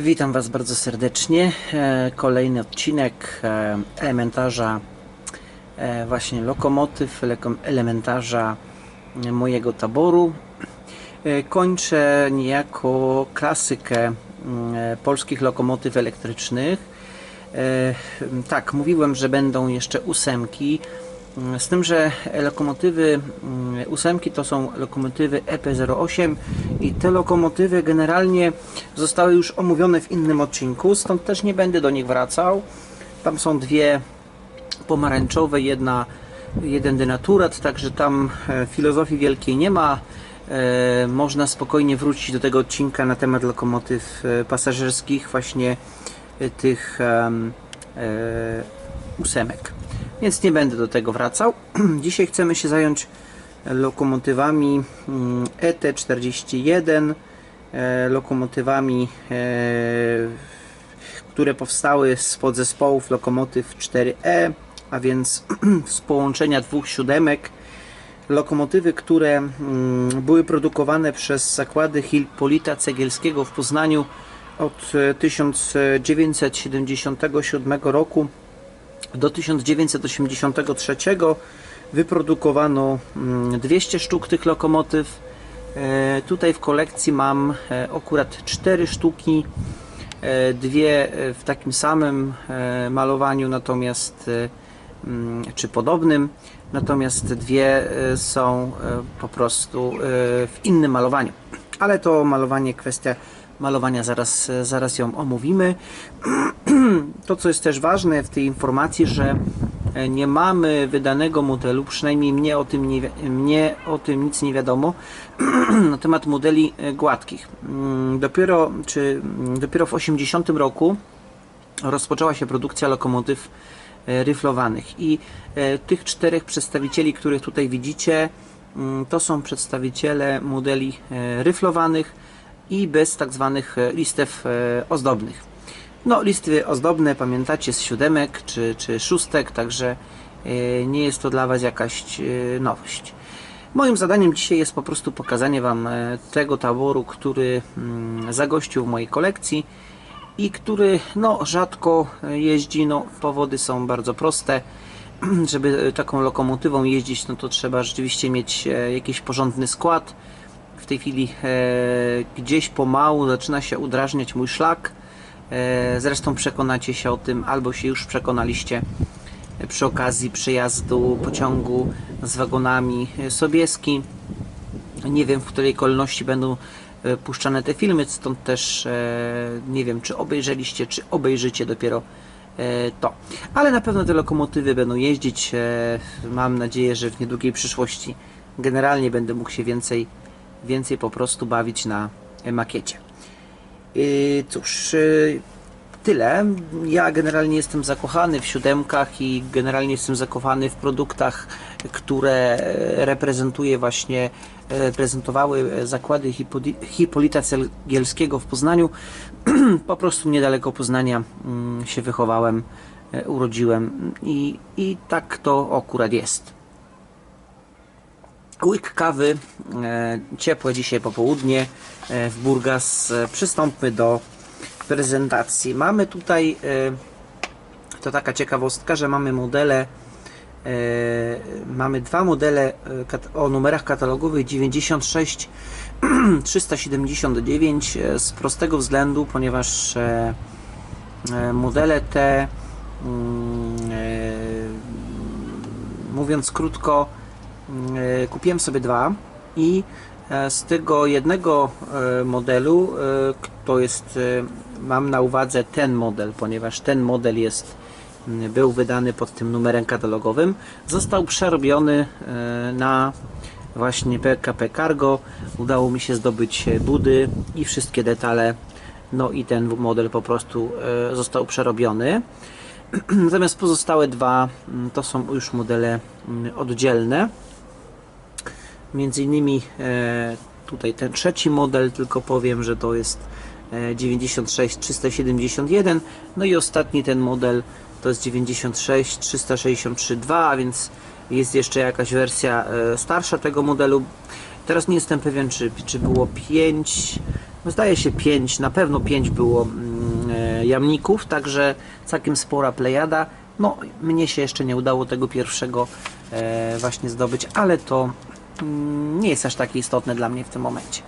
Witam Was bardzo serdecznie. E, Kolejny odcinek e, elementarza, e, właśnie lokomotyw, elementarza mojego taboru. Kończę niejako klasykę polskich lokomotyw elektrycznych. Tak, mówiłem, że będą jeszcze ósemki. Mm, Z tym, że lokomotywy mm, ósemki to są lokomotywy EP08 i te lokomotywy generalnie zostały już omówione w innym odcinku, stąd też nie będę do nich wracał. Tam są dwie pomarańczowe, jedna, jeden denaturat, także tam e, filozofii wielkiej nie ma. E, Można spokojnie wrócić do tego odcinka na temat lokomotyw e, pasażerskich, właśnie tych em, ósemek. Więc nie będę do tego wracał. Dzisiaj chcemy się zająć lokomotywami mm, ET41, e, lokomotywami, e, które powstały z podzespołów lokomotyw 4E, a więc z połączenia dwóch siódemek. Lokomotywy, które mm, były produkowane przez zakłady Hipolita Cegielskiego w Poznaniu od e, 1977 roku do 1983 wyprodukowano mm, 200 sztuk tych lokomotyw. E, Tutaj w kolekcji mam e, akurat 4 sztuki, e, dwie w takim samym malowaniu, natomiast mm, czy podobnym, natomiast dwie są po prostu w innym malowaniu. Ale to malowanie, kwestia malowania, zaraz, zaraz ją omówimy. To, co jest też ważne w tej informacji, że e, nie mamy wydanego modelu, przynajmniej mnie o tym, nie, mnie o tym nic nie wiadomo, na temat modeli e, gładkich. Mm, Dopiero, czy, mm, dopiero w 80 roku rozpoczęła się produkcja lokomotyw e, ryflowanych i tych czterech przedstawicieli, których tutaj widzicie, mm, to są przedstawiciele modeli ryflowanych i bez tak zwanych listew ozdobnych. No, listy ozdobne pamiętacie z siódemek czy, czy szóstek, także e, nie jest to dla Was jakaś e, nowość. Moim zadaniem dzisiaj jest po prostu pokazanie Wam e, tego taboru, który mm, zagościł w mojej kolekcji i który no, rzadko jeździ. No, powody są bardzo proste. Żeby taką lokomotywą jeździć, no to trzeba rzeczywiście mieć jakiś porządny skład. W tej chwili gdzieś pomału zaczyna się udrażniać mój szlak. E, zresztą przekonacie się o tym, albo się już przekonaliście przy okazji przejazdu pociągu z wagonami Sobieski. Nie wiem, w której kolejności będą e, puszczane te filmy, stąd też e, nie wiem, czy obejrzeliście, czy obejrzycie dopiero to. Ale na pewno te lokomotywy będą jeździć. Mam nadzieję, że w niedługiej przyszłości generalnie będę mógł się więcej, więcej po prostu bawić na makiecie. Yy, Cóż, yy, tyle. Ja generalnie jestem zakochany w siódemkach i generalnie jestem zakochany w produktach, które reprezentuje właśnie, e, reprezentowały e, zakłady Hipolita Cegielskiego w Poznaniu. po prostu niedaleko Poznania mm, się wychowałem, e, urodziłem i, i tak to akurat jest. Łyk kawy, e, ciepłe dzisiaj popołudnie e, w Burgas. E, przystąpmy do prezentacji. Mamy tutaj, to taka ciekawostka, że mamy modele, mamy dwa modele o numerach katalogowych 96 379 e, z prostego względu, ponieważ modele te mm, mówiąc krótko, kupiłem sobie dwa i e, z tego jednego e, modelu, e, to jest, e, mam na uwadze ten model, ponieważ ten model jest, był wydany pod tym numerem katalogowym, został przerobiony e, na właśnie PKP Cargo. Udało mi się zdobyć e, budy i wszystkie detale, no i ten model po prostu e, został przerobiony. Natomiast pozostałe dwa to są już modele oddzielne. Między innymi e, tutaj ten trzeci model, tylko powiem, że to jest e, 96 371. No i ostatni ten model to jest 96 363 2, a więc jest jeszcze jakaś wersja e, starsza tego modelu. Teraz nie jestem pewien, czy, czy było 5 Zdaje się 5, na pewno 5 było mm, e, jamników, także całkiem spora plejada. No, mnie się jeszcze nie udało tego pierwszego e, właśnie zdobyć, ale to nie jest aż takie istotne dla mnie w tym momencie.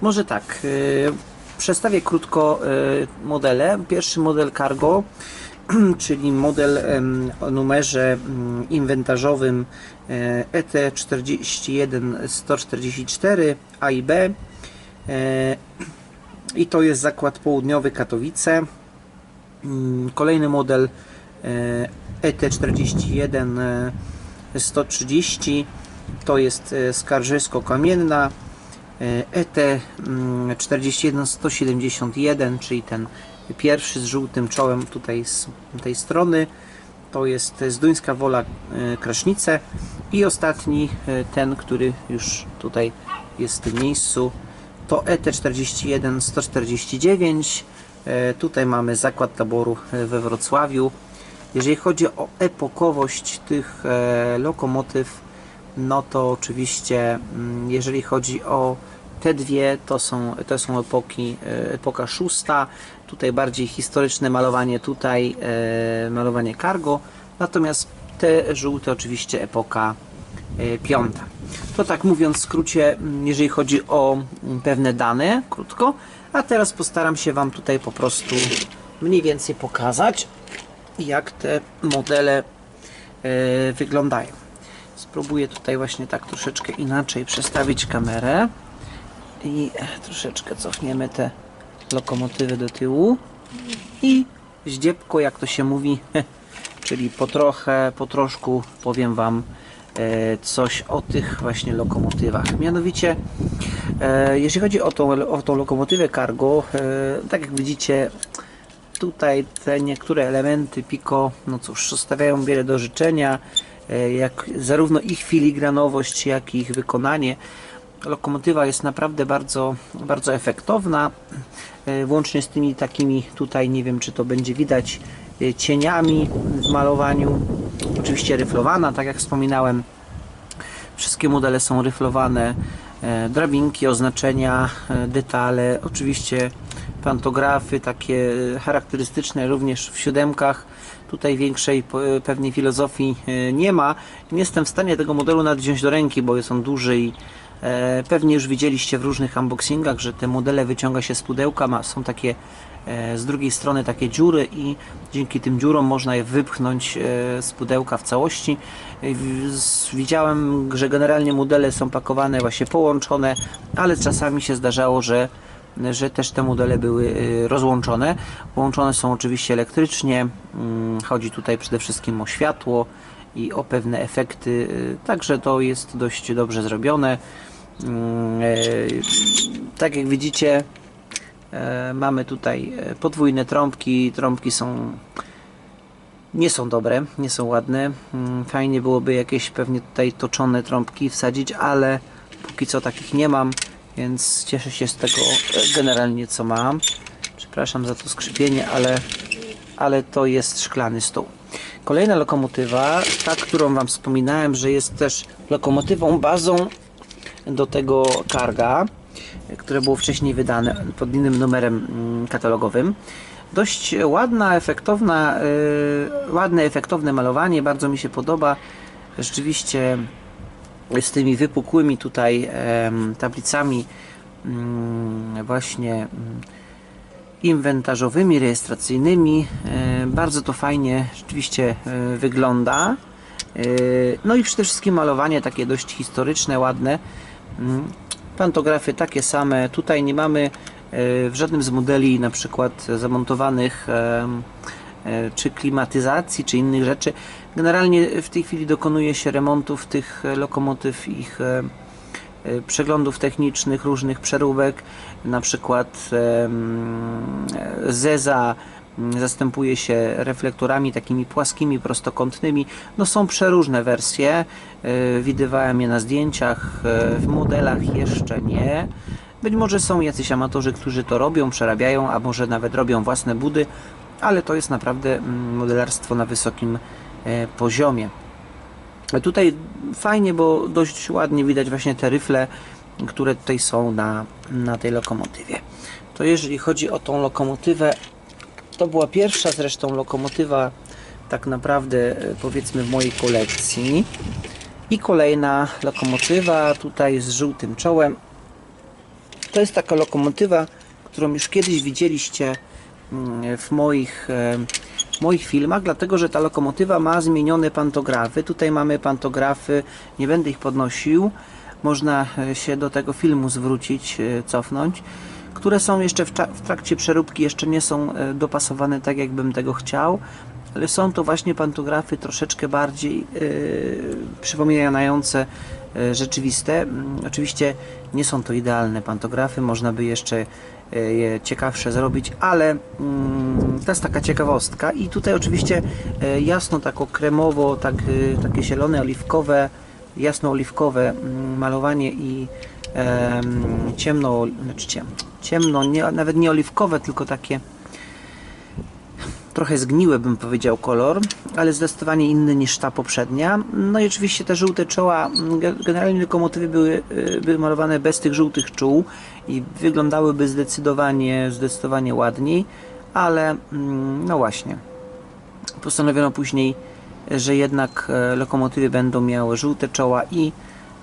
Może tak, e, przedstawię krótko e, modele. Pierwszy model cargo, czyli model o numerze mm, inwentarzowym e, ET41144 A i B. E, I to jest zakład południowy Katowice. Mm, Kolejny model e, ET41 e, 130 to jest e, Skarżysko-Kamienna. E, ET41 171, czyli ten pierwszy z żółtym czołem tutaj z tej strony. To jest Zduńska Wola e, Krasznice i ostatni e, ten, który już tutaj jest w tym miejscu to E ET41 149 E, tutaj mamy zakład taboru e, we Wrocławiu jeżeli chodzi o epokowość tych e, lokomotyw no to oczywiście mm, jeżeli chodzi o te dwie to są, to są epoki, e, epoka szósta tutaj bardziej historyczne malowanie tutaj e, malowanie cargo natomiast te żółte oczywiście epoka e, piąta. To tak mówiąc w skrócie, mm, jeżeli chodzi o mm, pewne dane, krótko, a teraz postaram się Wam tutaj po prostu mniej więcej pokazać, jak te modele wyglądają. Spróbuję tutaj właśnie tak troszeczkę inaczej przestawić kamerę i troszeczkę cofniemy te lokomotywy do tyłu i zdziebko, jak to się mówi, czyli po trochę, po troszku powiem Wam e, coś o tych właśnie lokomotywach. Mianowicie, e, jeśli chodzi o tą, o tą lokomotywę cargo, e, tak jak widzicie, tutaj te niektóre elementy Pico, no cóż, zostawiają wiele do życzenia, jak zarówno ich filigranowość, jak i ich wykonanie. Lokomotywa jest naprawdę bardzo, bardzo efektowna, e, włącznie z tymi takimi tutaj, nie wiem czy to będzie widać, e, cieniami w malowaniu. Oczywiście ryflowana, tak jak wspominałem. Wszystkie modele są ryflowane, e, drabinki, oznaczenia, e, detale, oczywiście pantografy takie e, charakterystyczne również w siódemkach. Tutaj większej e, pewnej filozofii e, nie ma. Nie jestem w stanie tego modelu nawet wziąć do ręki, bo jest on duży i e, pewnie już widzieliście w różnych unboxingach, że te modele wyciąga się z pudełka, ma, są takie z drugiej strony takie dziury i dzięki tym dziurom można je wypchnąć z pudełka w całości. Widziałem, że generalnie modele są pakowane właśnie połączone, ale czasami się zdarzało, że że też te modele były y, rozłączone. Łączone są oczywiście elektrycznie. Mm, Chodzi tutaj przede wszystkim o światło i o pewne efekty. y, Także to jest dość dobrze zrobione. Mm, e, Tak jak widzicie, e, mamy tutaj e, podwójne trąbki. Trąbki są nie są dobre, nie są ładne. Mm, Fajnie byłoby jakieś pewnie tutaj toczone trąbki wsadzić, ale póki co takich nie mam, więc cieszę się z tego e, generalnie co mam. Przepraszam za to skrzypienie, ale, ale to jest szklany stół. Kolejna lokomotywa, ta, którą Wam wspominałem, że jest też lokomotywą bazą do tego karga, które było wcześniej wydane pod innym numerem mm, katalogowym. Dość ładna, efektowna, yy, ładne, efektowne malowanie, bardzo mi się podoba. Rzeczywiście z tymi wypukłymi tutaj tablicami mm, właśnie mm, inwentarzowymi, rejestracyjnymi. E, Bardzo to fajnie rzeczywiście e, wygląda. E, No i przede wszystkim malowanie takie dość historyczne, ładne. Mm, Pantografy takie same. Tutaj nie mamy w żadnym z modeli na przykład zamontowanych czy klimatyzacji, czy innych rzeczy. Generalnie w tej chwili dokonuje się remontów tych e, lokomotyw, ich e, e, przeglądów technicznych, różnych przeróbek, na przykład e, Zeza mm, zastępuje się reflektorami takimi płaskimi, prostokątnymi. No są przeróżne wersje, e, widywałem je na zdjęciach, e, w modelach jeszcze nie. Być może są jacyś amatorzy, którzy to robią, przerabiają, a może nawet robią własne budy, ale to jest naprawdę mm, modelarstwo na wysokim e, poziomie. Tutaj fajnie, bo dość ładnie widać właśnie te ryfle, które tutaj są na, na tej lokomotywie. to jeżeli chodzi o tą lokomotywę, to była pierwsza zresztą lokomotywa tak naprawdę e, powiedzmy w mojej kolekcji. I kolejna lokomotywa tutaj z żółtym czołem. To jest taka lokomotywa, którą już kiedyś widzieliście w moich, e, moich filmach, dlatego że ta lokomotywa ma zmienione pantografy. Tutaj mamy pantografy, nie będę ich podnosił. Można e, się do tego filmu zwrócić, e, cofnąć, które są jeszcze w, w trakcie przeróbki, jeszcze nie są dopasowane tak, jakbym tego chciał. Ale są to właśnie pantografy troszeczkę bardziej e, przypominające rzeczywiste. Mm, Oczywiście nie są to idealne pantografy, można by jeszcze e, je ciekawsze zrobić, ale mm, to jest taka ciekawostka i tutaj oczywiście e, jasno tako kremowo, tak, e, takie zielone, oliwkowe, jasno oliwkowe mm, malowanie i em, ciemno, znaczy ciem, ciemno, nie, nawet nie oliwkowe, tylko takie trochę zgniły bym powiedział kolor, ale zdecydowanie inny niż ta poprzednia. No i oczywiście te żółte czoła, mm, ge- generalnie lokomotywy były, y, były malowane bez tych żółtych czół i wyglądałyby zdecydowanie, zdecydowanie ładniej, ale mm, no właśnie, postanowiono później, że jednak e, lokomotywy będą miały żółte czoła i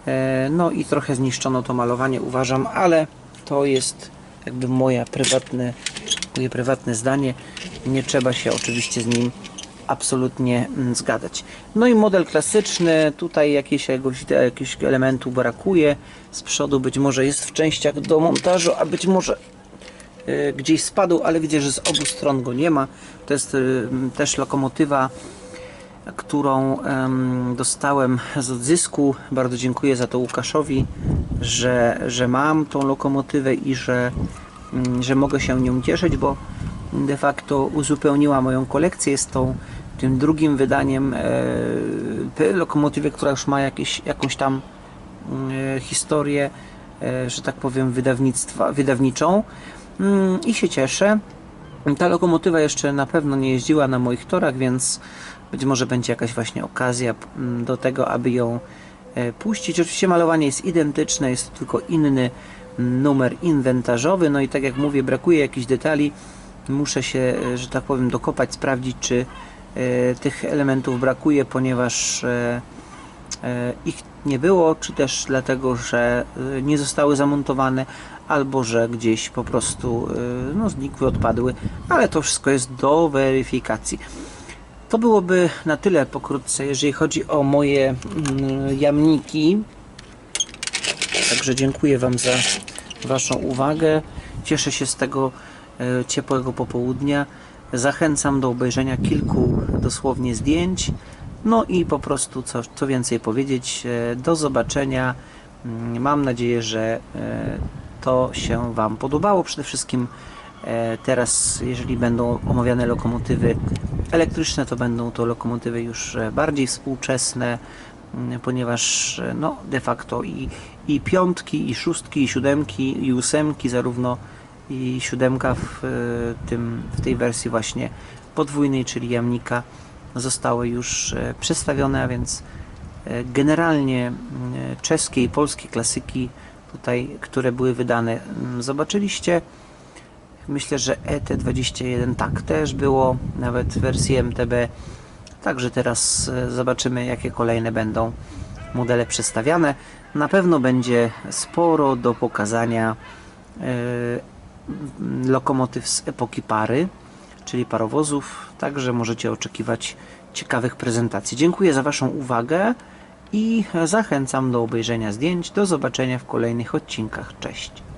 e, no i trochę zniszczono to malowanie uważam, ale to jest jakby moje prywatne, moje prywatne zdanie. Nie trzeba się oczywiście z nim absolutnie mm, zgadzać. No i model klasyczny, tutaj jakiegoś, jakiegoś elementu brakuje. Z przodu być może jest w częściach do montażu, a być może y, gdzieś spadł, ale widzę, że z obu stron go nie ma. To jest y, też lokomotywa, którą em, dostałem z odzysku. Bardzo dziękuję za to Łukaszowi, że, że mam tą lokomotywę i że, że mogę się nią cieszyć, bo de facto uzupełniła moją kolekcję. Jest tą tym drugim wydaniem e, lokomotywy, która już ma jakieś, jakąś tam e, historię, e, że tak powiem, wydawnictwa, wydawniczą Mm, i się cieszę. Ta lokomotywa jeszcze na pewno nie jeździła na moich torach, więc być może będzie jakaś właśnie okazja mm, do tego, aby ją e, puścić. Oczywiście malowanie jest identyczne, jest tylko inny mm, numer inwentarzowy. No i tak jak mówię, brakuje jakichś detali. Muszę się, e, że tak powiem, dokopać, sprawdzić, czy e, tych elementów brakuje, ponieważ e, ich nie było, czy też dlatego, że nie zostały zamontowane, albo że gdzieś po prostu no, znikły, odpadły, ale to wszystko jest do weryfikacji. To byłoby na tyle pokrótce, jeżeli chodzi o moje mm, jamniki. Także dziękuję Wam za Waszą uwagę. Cieszę się z tego e, ciepłego popołudnia. Zachęcam do obejrzenia kilku dosłownie zdjęć. No i po prostu co, co więcej powiedzieć. E, Do zobaczenia. Mm, Mam nadzieję, że e, to się Wam podobało. Przede wszystkim teraz, jeżeli będą omawiane lokomotywy elektryczne, to będą to lokomotywy już bardziej współczesne, ponieważ e, no, de facto i, i piątki, i szóstki, i siódemki, i ósemki, zarówno i siódemka w, e, tym, w tej wersji właśnie podwójnej, czyli jamnika, zostały już e, przedstawione, a więc generalnie mm, czeskie i polskie klasyki tutaj, które były wydane, mm, zobaczyliście. Myślę, że ET21 tak też było, nawet w wersji MTB. Także teraz e, zobaczymy, jakie kolejne będą modele przedstawiane. Na pewno będzie sporo do pokazania e, lokomotyw z epoki pary, czyli parowozów. Także możecie oczekiwać ciekawych prezentacji. Dziękuję za Waszą uwagę i zachęcam do obejrzenia zdjęć. Do zobaczenia w kolejnych odcinkach. Cześć.